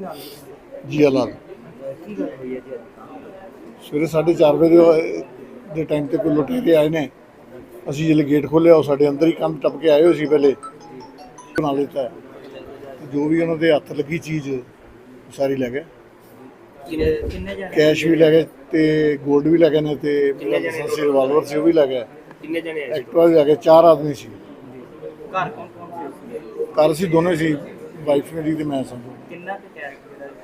ਜੀ ਲਾਲ ਸਵੇਰੇ 4:30 ਵਜੇ ਦੇ- ਦੇ ਟਾਈਮ ਤੇ ਕੋਈ ਲੁਟੇਰੇ ਆਏ ਨੇ। ਅਸੀਂ ਜਦੋਂ ਗੇਟ ਖੋਲ੍ਹਿਆ ਉਹ ਸਾਡੇ ਅੰਦਰ ਹੀ ਕੰਧ ਟੱਪ ਕੇ ਆਏ ਹੋਏ ਸੀ ਪਹਿਲੇ। ਬਣਾ ਹੈ। ਜੋ ਵੀ ਉਹਨਾਂ ਦੇ ਹੱਥ ਲੱਗੀ ਚੀਜ਼ ਉਹ ਸਾਰੀ ਲੈ ਗਏ। ਕਿੰਨੇ ਕਿੰਨੇ ਜਣੇ? ਕੈਸ਼ ਵੀ ਲੈ ਗਏ ਤੇ 골ਡ ਵੀ ਲੈ ਗਏ ਨੇ ਤੇ ਲਾਇਸੈਂਸੀ ਰਿਵਾਲਵਰ ਸੀ ਉਹ ਵੀ ਲੈ ਗਏ। ਕਿੰਨੇ ਜਣੇ ਆਏ ਸੀ? ਐਕਟਿਵਾ ਵੀ ਲੈ ਗਏ ਚਾਰ ਆਦਮੀ ਸੀ। ਘਰ ਕੌਣ ਕੌਣ ਸੀ ਘਰ ਅਸੀਂ ਦੋਨੇ ਸੀ। ਵਾਈਫ ਮੇਰੀ ਤੇ ਮੈਂ ਸੰਭੂ ਕਿੰਨਾ ਕੁ ਕੈਸ਼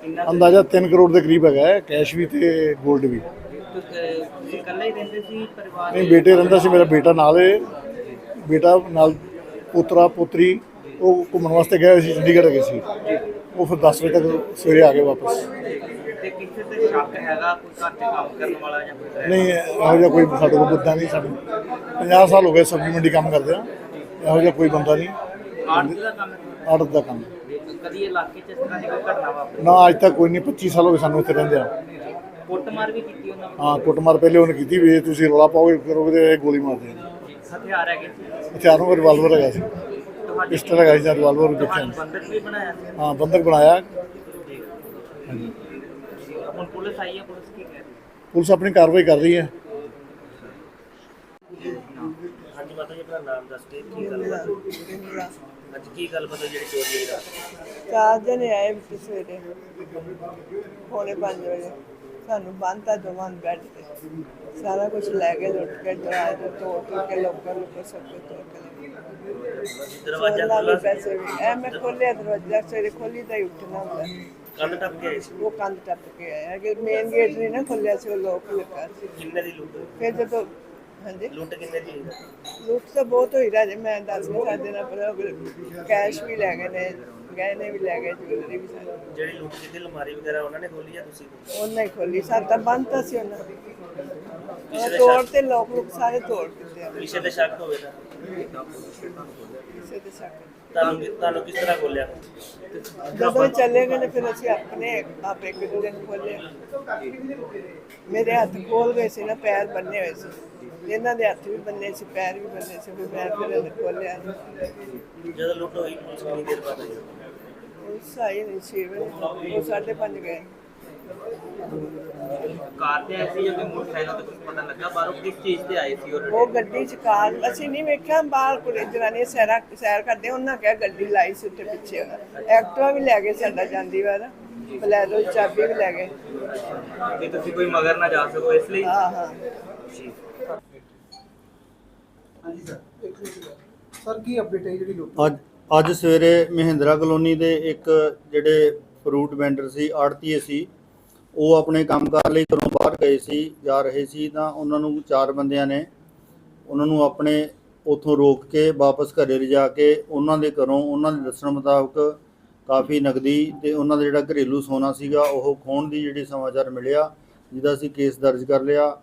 ਕਿੰਨਾ ਕੁ- ਅੰਦਾਜ਼ਾ 3 ਕਰੋੜ ਦੇ ਕਰੀਬ ਹੈਗਾ ਹੈ ਕੈਸ਼ ਵੀ ਤੇ 골ਡ ਵੀ। ਤੁਸੀਂ ਤੁਸੀਂ ਇਕੱਲੇ ਹੀ ਰਹਿੰਦੇ ਸੀ ਪਰਿਵਾਰ ਨਹੀਂ ਬੇਟੇ ਰਹਿੰਦਾ ਸੀ ਮੇਰਾ ਬੇਟਾ ਨਾਲ ਹੈ ਬੇਟਾ ਨਾਲ ਪੁੱਤਰਾ ਪੁੱਤਰੀ ਉਹ ਘੁੰਮਣ ਵਾਸਤੇ ਗਏ ਹੋਏ ਸੀ ਚੰਡੀਗੜ੍ਹ ਗਏ ਸੀ। ਉਹ ਫਿਰ 10 ਵਜੇ ਤੱਕ ਸਵੇਰੇ ਆ ਗਏ ਵਾਪਸ। ਤੇ ਕਿਸੇ ਤੇ ਸ਼ੱਕ ਹੈਗਾ ਕੋਈ ਘਰ 'ਚ ਕੰਮ ਕਰਨ ਵਾਲਾ ਜਾਂ ਕੋਈ ਨਹੀਂ ਇਹੋ ਜਿਹਾ ਕੋਈ ਸਾਡੇ ਕੋਲ ਬੰਦਾ ਨਹੀਂ ਸਾਡੇ 50 ਸਾਲ ਹੋ ਗਏ ਸਬਜ਼ੀ ਮੰਡੀ ਕੰਮ ਕਰਦੇ ਆ। ਇਹੋ ਜਿਹਾ ਕੋਈ ਬੰਦਾ ਨਹੀਂ। ਆੜਤੀ ਦਾ ਕੰਮ ਹੈ ਆੜਤ ਦਾ ਕੰਮ। ਕਦੀ ਇਲਾਕੇ 'ਚ ਇਸ ਤਰ੍ਹਾਂ ਦੀ ਕੋਈ ਘਟਨਾ ਵਾਪਰੀ? ਨਾ ਅੱਜ ਤੱਕ ਕੋਈ ਨਹੀਂ 25 ਸਾਲ ਹੋ ਗਏ ਸਾਨੂੰ ਇੱਥੇ ਰਹਿੰਦੇ ਆ ਕੁੱਟਮਾਰ ਵੀ ਕੀਤੀ ਉਹਨਾਂ ਨੇ? ਹਾਂ ਕੁੱਟਮਾਰ ਪਹਿਲੇ ਉਹਨੇ ਕੀਤੀ ਵੀ ਜੇ ਤੁਸੀਂ ਰੌਲਾ ਪਾਓਗੇ ਕਰੋਗੇ ਤੇ ਇਹ ਗੋਲੀ ਮਾਰ ਦੇਣੀ। ਹਥਿਆਰ ਹੈਗੇ ਸੀ? ਹਥਿਆਰੋਂ ਦਾ ਰਿਵਾਲਵਰ ਹੈਗਾ ਸੀ। ਤੁਹਾਡੇ ਪਿਸਟਲ ਹੈਗਾ ਸੀ ਜਾਂ ਰਿਵਾਲਵਰ ਦੇਖਿਆ। ਬੰਦਕ ਵੀ ਬਣਾਇਆ ਸੀ? ਹਾਂ ਬੰਦਕ ਬਣਾਇਆ। ਹੁਣ ਪੁਲਿਸ ਆਈ ਹੈ ਪੁਲਿਸ ਕੀ ਕਹਿ ਰਹੀ ਹੈ? ਪੁਲਿਸ ਆਪਣੀ ਕਾਰਵਾਈ ਕਰ ਰਹੀ ਹੈ। ਹਾਂਜੀ ਮਾਤਾ ਜੀ ਆਪਣਾ ਨਾਮ ਦੱਸ ਕੇ ਕੀ ਗੱਲ ਅੱਜ ਕੀ ਗੱਲ ਪਤਾ ਜਿਹੜੀ ਚੋਰੀ ਹੋਈ ਰਾਤ? ਚਾਰ ਜਣੇ ਆਏ ਵਿੱਚ ਸਵੇਰੇ ਪੌਣੇ ਪੰਜ ਵਜੇ। ਸਾਨੂੰ ਬੰਨਤਾ ਦੋਵਾਂ ਨੂੰ ਬੈੱਡ ਤੇ। ਸਾਰਾ ਕੁਝ ਲੈ ਕੇ ਲੁੱਟ ਕੇ ਦਰਵਾਜ਼ੇ ਤੋੜ ਤੋੜ ਕੇ ਲੋਕਾਂ ਨੂੰ ਕੁਛ ਸਭ ਕੁਝ ਤੋੜ ਕੇ ਲੈ ਗਏ। ਦਰਵਾਜ਼ਾ ਸੋਨਾ ਵੀ ਖੁੱਲਾ ਪੈਸੇ ਵੀ ਐ ਮੈਂ ਖੋਲਿਆ ਦਰਵਾਜ਼ਾ ਸਵੇਰੇ ਖੋਲੀ ਤਾਂ ਹੀ ਉੱਠਣਾ ਹੁੰਦਾ। ਕੰਧ ਟੱਪ ਕੇ ਆਏ ਸੀ? ਉਹ ਕੰਧ ਟੱਪ ਕੇ ਆਇਆ ਕਿ ਮੇਨ ਗੇਟ ਨਹੀਂ ਨਾ ਖੋਲਿਆ ਸੀ ਉਹ ਲੋਕ ਲੱਗਾ ਸੀ। ਕਿੰਨੇ ਦੀ ਲੁੱਟ ਫਿਰ ਜਦੋਂ ਹਾਂਜੀ। ਲੁੱਟ ਕਿੰਨੇ ਦੀ ਹੋਈ? ਲੁੱਟ ਤਾਂ ਬਹੁਤ ਹੋਈ ਰਾਜੇ ਮੈਂ ਦੱਸ ਨਹੀਂ ਸਕਦੇ ਨਾ ਪਰ ਕੈਸ਼ ਵੀ ਲੈ ਗਏ ਨੇ ਗਹਿਣੇ ਵੀ ਲੈ ਗਏ ਜੁਐਲਰੀ ਵੀ ਸਾਰੀ। ਜਿਹੜੀ ਲੁੱਟ ਕੀਤੀ ਅਲਮਾਰੀ ਵਗੈਰਾ ਉਹਨਾਂ ਨੇ ਖੋਲੀ ਆ ਤੁਸੀਂ? ਉਹਨਾਂ ਹੀ ਖੋਲੀ ਸਾਡਾ ਬੰਦ ਤਾਂ ਸੀ ਉਹਨਾਂ ਉਹ ਤੋੜ ਤੇ ਲੋਕ ਲੋਕ ਸਾਰੇ ਤੋੜ ਦਿੱਤੇ ਆ। ਪਿੱਛੇ ਤੇ ਸ਼ੱਕ ਹੋਵੇ ਤਾਂ। ਕਿਸੇ ਦੇ ਸ਼ੱਕ ਤੁਹਾਨੂੰ ਤੁਹਾਨੂੰ ਕਿਸ ਤਰ੍ਹਾਂ ਖੋਲਿਆ? ਜਦੋਂ ਚਲੇ ਗਏ ਨੇ ਫਿਰ ਅਸੀਂ ਆਪਣੇ ਆਪ ਇੱਕ ਦੂਜੇ ਨੂੰ ਖੋਲੇ ਮੇਰੇ ਹੱਥ ਖੋਲ ਗਏ ਸੀ ਨਾ ਪੈਰ ਬੰਨੇ ਹੋਏ ਸੀ। ਇਹਨਾਂ ਦੇ ਹੱਥ ਵੀ ਬੰਨੇ ਸੀ ਪੈਰ ਵੀ ਬੰਨੇ ਸੀ ਫਿਰ ਮੈਂ ਫਿਰ ਇਹਨੇ ਖੋਲਿਆ ਜਦੋਂ ਲੁੱਟ ਹੋਈ ਪੁਲਿਸ ਕਿੰਨੀ ਦੇਰ ਬਾਅਦ ਆਈ? ਉਹ ਸਾਈ ਨਹੀਂ ਸੀ ਉਹ ਸਾਢੇ ਪੰਜ ਗਏ। ਕਾਰ ਤੇ ਆਏ ਸੀ ਜਾਂ ਮੋਟਰਸਾਈਕਲ ਤੇ ਕੁਝ ਪਤਾ ਲੱਗਾ ਬਾਹਰੋਂ? ਕਿਸ ਚੀਜ਼ ਤੇ ਆਏ ਸੀ ਉਹ ਗੱਡੀ ਚ ਕਾਰ ਅਸੀਂ ਨਹੀਂ ਵੇਖਿਆ ਬਾਹਰ ਕੁੜੇ ਜਨਾਨੀ ਸੈਰਾ ਸੈਰ ਕਰਦੇ ਉਹਨਾਂ ਕਿਹਾ ਗੱਡੀ ਲਾਈ ਸੀ ਉੱਤੇ ਪਿੱਛੇ। ਐਕਟਿਵਾ ਵੀ ਲੈ ਗਏ ਸਾਡਾ ਜਾਂਦੀ ਵਾਰ ਬਲੈਰੋ ਦੀ ਚਾਬੀ ਵੀ ਲੈ ਗਏ। ਕਿ ਤੁਸੀਂ ਕੋਈ ਮਗਰ ਨਾ ਜਾ ਸਕੋ ਇਸ ਲਈ? ਹਾਂ ਹਾਂ। ਸਰ ਕੀ ਅਪਡੇਟ ਹੈ ਜਿਹੜੀ ਲੁੱਟ ਅੱਜ ਅੱਜ ਸਵੇਰੇ ਮਹਿੰਦਰਾ ਕਲੋਨੀ ਦੇ ਇੱਕ ਜਿਹੜੇ ਫਰੂਟ ਵੈਂਡਰ ਸੀ, ਆੜਤੀਏ ਸੀ, ਉਹ ਆਪਣੇ ਕੰਮਕਾਰ ਲਈ ਘਰੋਂ ਬਾਹਰ ਗਏ ਸੀ, ਜਾ ਰਹੇ ਸੀ ਤਾਂ ਉਹਨਾਂ ਨੂੰ ਚਾਰ ਬੰਦਿਆਂ ਨੇ ਉਹਨਾਂ ਨੂੰ ਆਪਣੇ ਉਥੋਂ ਰੋਕ ਕੇ ਵਾਪਸ ਘਰੇ ਲਿਜਾ ਕੇ ਉਹਨਾਂ ਦੇ ਘਰੋਂ ਉਹਨਾਂ ਦੇ ਦੱਸਣ ਮੁਤਾਬਕ ਕਾਫੀ ਨਗਦੀ ਤੇ ਉਹਨਾਂ ਦਾ ਜਿਹੜਾ ਘਰੇਲੂ ਸੋਨਾ ਸੀਗਾ, ਉਹ ਖੋਣ ਦੀ ਜਿਹੜੀ ਸਮਾਚਾਰ ਮਿਲਿਆ, ਜਿਹਦਾ ਅਸੀਂ ਕੇਸ ਦਰਜ ਕਰ ਲਿਆ।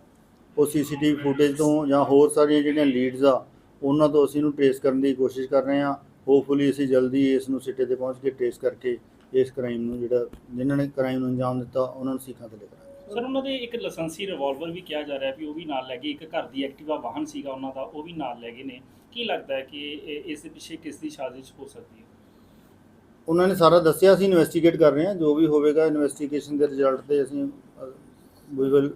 ਉਹ ਸੀਸੀਟੀਵੀ ਫੁਟੇਜ ਤੋਂ ਜਾਂ ਹੋਰ ਸਾਰੀਆਂ ਜਿਹੜੀਆਂ ਲੀਡਸ ਆ ਉਹਨਾਂ ਤੋਂ ਅਸੀਂ ਇਹਨੂੰ ਟ੍ਰੇਸ ਕਰਨ ਦੀ ਕੋਸ਼ਿਸ਼ ਕਰ ਰਹੇ ਹਾਂ। ਹੋਪਫੁਲੀ ਅਸੀਂ ਜਲਦੀ ਇਸ ਨੂੰ ਸਿੱਟੇ ਤੇ ਪਹੁੰਚ ਕੇ ਟ੍ਰੇਸ ਕਰਕੇ ਇਸ ਕ੍ਰਾਈਮ ਨੂੰ ਜਿਹੜਾ ਜਿਨ੍ਹਾਂ ਨੇ ਕ੍ਰਾਈਮ ਨੂੰ ਅੰਜਾਮ ਦਿੱਤਾ ਉਹਨਾਂ ਨੂੰ ਸਿੱਖਾਂ ਤੇ ਲੈ ਕਰਾਂਗੇ ਸਰ ਉਹਨਾਂ ਦੇ ਇੱਕ ਲਾਇਸੈਂਸੀ ਰਿਵਾਲਵਰ ਵੀ ਕਿਹਾ ਜਾ ਰਿਹਾ ਵੀ ਉਹ ਵੀ ਨਾਲ ਲੈ ਗਏ। ਇੱਕ ਘਰ ਦੀ ਐਕਟਿਵਾ ਵਾਹਨ ਸੀਗਾ ਉਹਨਾਂ ਦਾ ਉਹ ਵੀ ਨਾਲ ਲੈ ਗਏ ਨੇ। ਕੀ ਲੱਗਦਾ ਹੈ ਕਿ ਇਸ ਦੇ ਪਿੱਛੇ ਕਿਸ ਦੀ ਸਾਜ਼ਿਸ਼ ਹੋ ਸਕਦੀ ਹੈ? ਉਹਨਾਂ ਨੇ ਸਾਰਾ ਦੱਸਿਆ ਅਸੀਂ ਇਨਵੈਸਟੀਗੇਟ ਕਰ ਰਹੇ ਹਾਂ। ਜੋ ਵੀ ਹੋਵੇਗਾ ਇਨਵੈਸਟੀਗੇਸ਼ਨ ਦੇ ਰਿਜ਼ਲਟ ਤੇ ਅਸੀਂ ਵੀ ਵਿਲ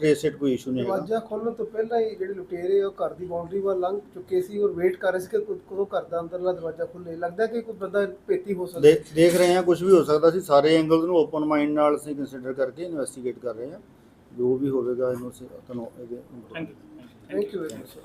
ਟ੍ਰੇਸ ਇਟ ਕੋਈ ਇਸ਼ੂ ਨਹੀਂ ਹੈਗਾ। ਦਰਵਾਜ਼ਾ ਖੋਲਣ ਤੋਂ ਪਹਿਲਾਂ ਹੀ ਜਿਹੜੇ ਲੁਟੇਰੇ ਉਹ ਘਰ ਦੀ ਬਾਉਂਡਰੀ ਵੱਲ ਲੰਘ ਚੁੱਕੇ ਸੀ ਔਰ ਵੇਟ ਕਰ ਰਹੇ ਸੀ ਕਿ ਕਦ- ਘਰ ਦਾ ਅੰਦਰਲਾ ਦਰਵਾਜ਼ਾ ਖੁੱਲੇ। ਲੱਗਦਾ ਕਿ ਕੋਈ ਬੰਦਾ ਪੇਤੀ ਹੋ ਸਕਦਾ। ਦੇ- ਦੇਖ ਰਹੇ ਹਾਂ ਕੁਝ ਵੀ ਹੋ ਸਕਦਾ ਸੀ। ਸਾਰੇ ਐਂਗਲਸ ਨੂੰ ਓਪਨ ਮਾਈਂਡ ਨਾਲ ਅਸੀਂ ਕੰਸੀਡਰ ਕਰਕੇ ਇਨਵੈਸਟੀਗੇਟ ਕਰ ਰਹੇ ਹਾਂ। ਜੋ ਵੀ ਹੋਵੇਗਾ ਇਹਨੂੰ ਅਸੀਂ ਤੁਹਾਨੂੰ ਇਹਦੇ thank you thank you very much